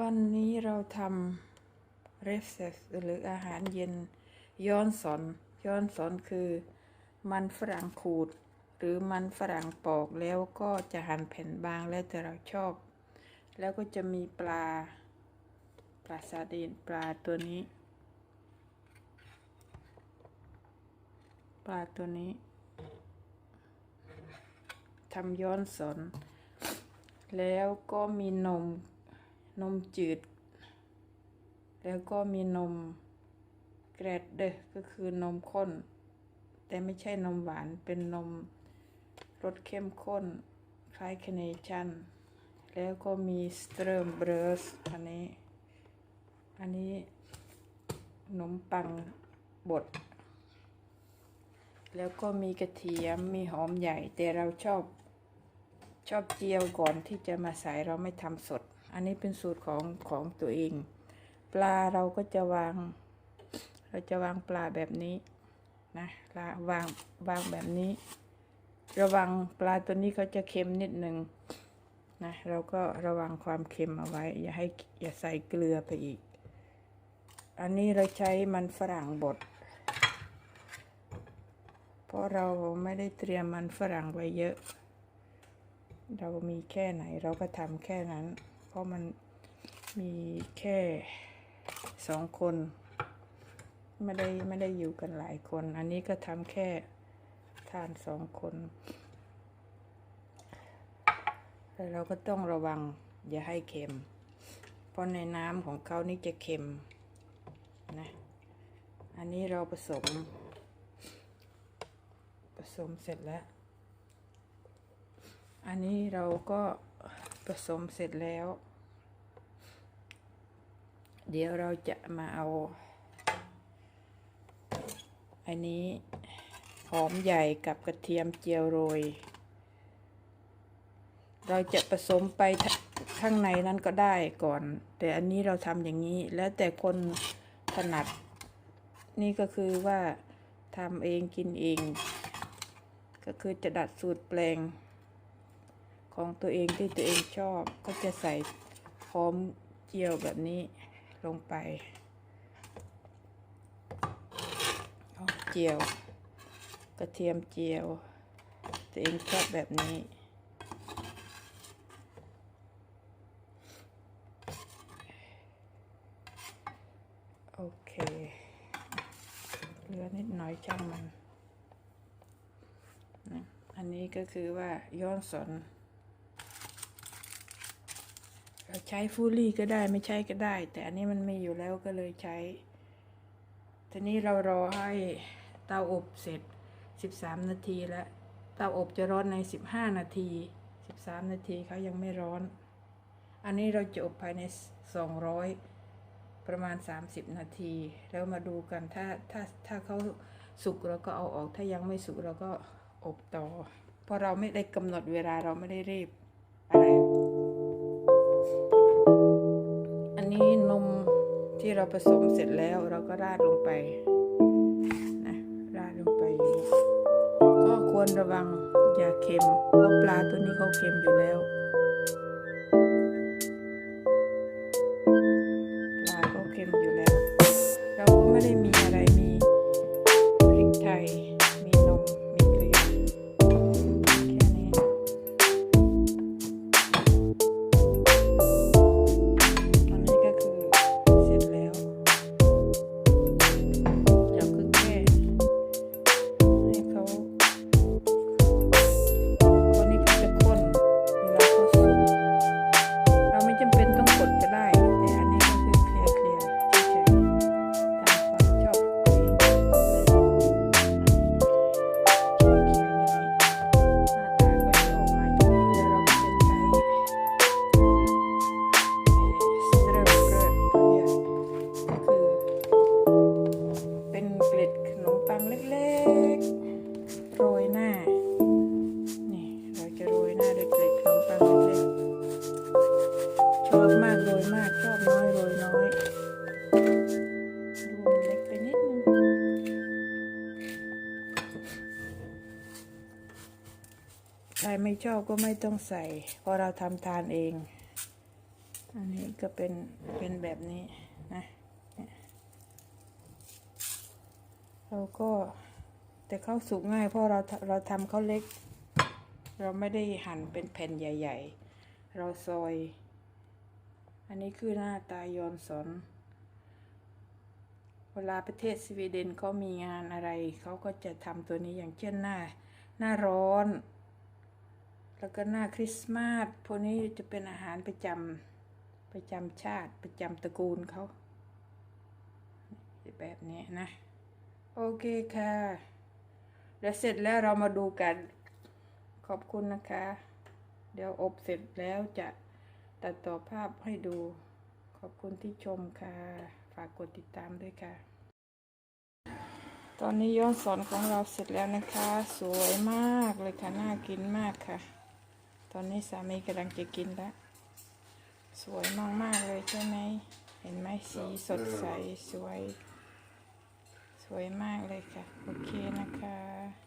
วันนี้เราทำเรฟเซสหรืออาหารเย็นย้อนสอนย้อนสอนคือ มันฝรั่งขูด หรือมันฝรั่งปอกแล้วก็จะหั่นแผ่นบางแล้วแต่เราชอบ แล้วก็จะมีปลา ปลาซาดีนปลาตัวนี้ ปลาตัวนี้ทำย้อนสอนแล้วก็มีนม นมจืด แล้วก็มีนมแกรดเดอก็คือนมข้น แต่ไม่ใช่นมหวานเป็นนมรสเข้มข้น คล้ายคเนชั่น แล้วก็มีสเตรมเบรสอันนี้ อันนี้ขนมปังบด แล้วก็มีกระเทียมมีหอมใหญ่แต่เราชอบชอบเจียวก่อนที่จะมาใส่เราไม่ทำสด อันนี้เป็นสูตรของของตัวเอง ปลาเราก็จะวาง เราจะวางปลาแบบนี้นะปลาวางวางแบบนี้ ระวังปลาตัวนี้เขาจะเค็มนิดหนึ่งนะเราก็ระวังความเค็มเอาไว้ อย่าให้อย่าใส่เกลือไปอีก อันนี้เราใช้มันฝรั่งบดเพราะเราไม่ได้เตรียมมันฝรั่งไว้เยอะ เรามีแค่ไหนเราก็ทำแค่นั้น เพราะมันมีแค่สองคน ไม่ได้ไม่ได้อยู่กันหลายคน อันนี้ก็ทำแค่ทานสองคนแต่เราก็ต้องระวังอย่าให้เค็ม เพราะในน้ำของเขานี่จะเค็มนะ อันนี้เราผสม ผสมเสร็จแล้ว อันนี้เราก็ ผสมเสร็จแล้ว เดี๋ยวเราจะมาเอา อันนี้หอมใหญ่กับกระเทียมเจียวโรย เราจะผสมไปทข้างในนั้นก็ได้ก่อน แต่อันนี้เราทำอย่างนี้ แล้วแต่คนถนัด นี่ก็คือว่าทำเองกินเอง ก็คือจะดัดสูตรแปลง ของตัวเองที่ตัวเองชอบก็จะใส่หอมเจียวแบบนี้ลงไปหอมเจียว กระเทียมเจียว ตัวเองชอบแบบนี้โอเคเหลือนิดหน่อยช่างมันนะอันนี้ก็คือว่าย้อนสน ใช้ฟูลี่ก็ได้ไม่ใช้ก็ได้ แต่อันนี้มันมีอยู่แล้วก็เลยใช้ ทีนี้เรารอให้เตาอบเสร็จ 13 นาทีแล้ว เตาอบจะร้อนใน 15 นาที 13 นาทีเขายังไม่ร้อน อันนี้เราจะอบภายใน 200 ประมาณ 30 นาที แล้วมาดูกันถ้าถ้าถ้าเขาสุกเราก็เอาออกถ้ายังไม่สุกเราก็อบต่อ เพราะเราไม่ได้กำหนดเวลาเราไม่ได้รีบอะไร นี้นมที่เราผสมเสร็จแล้วเราก็ราดลงไปนะราดลงไปอย่ก็ควรระวังอย่าเค็มเพราะปลาตัวนี้เขาเค็มอยู่แล้ว เล็กๆ โรยหน้า นี่เราจะโรยหน้าด้วยเกล็ดขนมปังเล็กๆ ชอบมากโรยมาก ชอบน้อยโรยน้อยดูมันเล็กไปนิดนึง ใครไม่ชอบก็ไม่ต้องใส่ เพราะเราทำทานเอง อันนี้ก็เป็นเป็นแบบนี้นะ เราก็แต่เขาสุกง่ายเพราะเราเราทำเขาเล็ก เราไม่ได้หั่นเป็นแผ่นใหญ่ ๆ เราซอย อันนี้คือหน้าตายอนสอนเวลาประเทศสวีเดนเขามีงานอะไร เขาก็จะทำตัวนี้อย่างเช่นหน้า หน้าร้อน แล้วก็หน้าคริสต์มาสพวกนี้จะเป็นอาหารประจำประจำชาติประจำตระกูลเขาแบบนี้นะ โอเคค่ะ เดี๋ยวเสร็จแล้วเรามาดูกัน ขอบคุณนะคะ เดี๋ยวอบเสร็จแล้วจะตัดต่อภาพให้ดู ขอบคุณที่ชมค่ะ ฝากกดติดตามด้วยค่ะ ตอนนี้ย้อนสอนของเราเสร็จแล้วนะคะ สวยมากเลยค่ะ น่ากินมากค่ะ ตอนนี้สามีกำลังจะกินแล้ว สวยมาก ๆ เลยใช่ไหม เห็นไหมสีสดใสสวยส วยมากเลยค่ะ โอเคนะคะ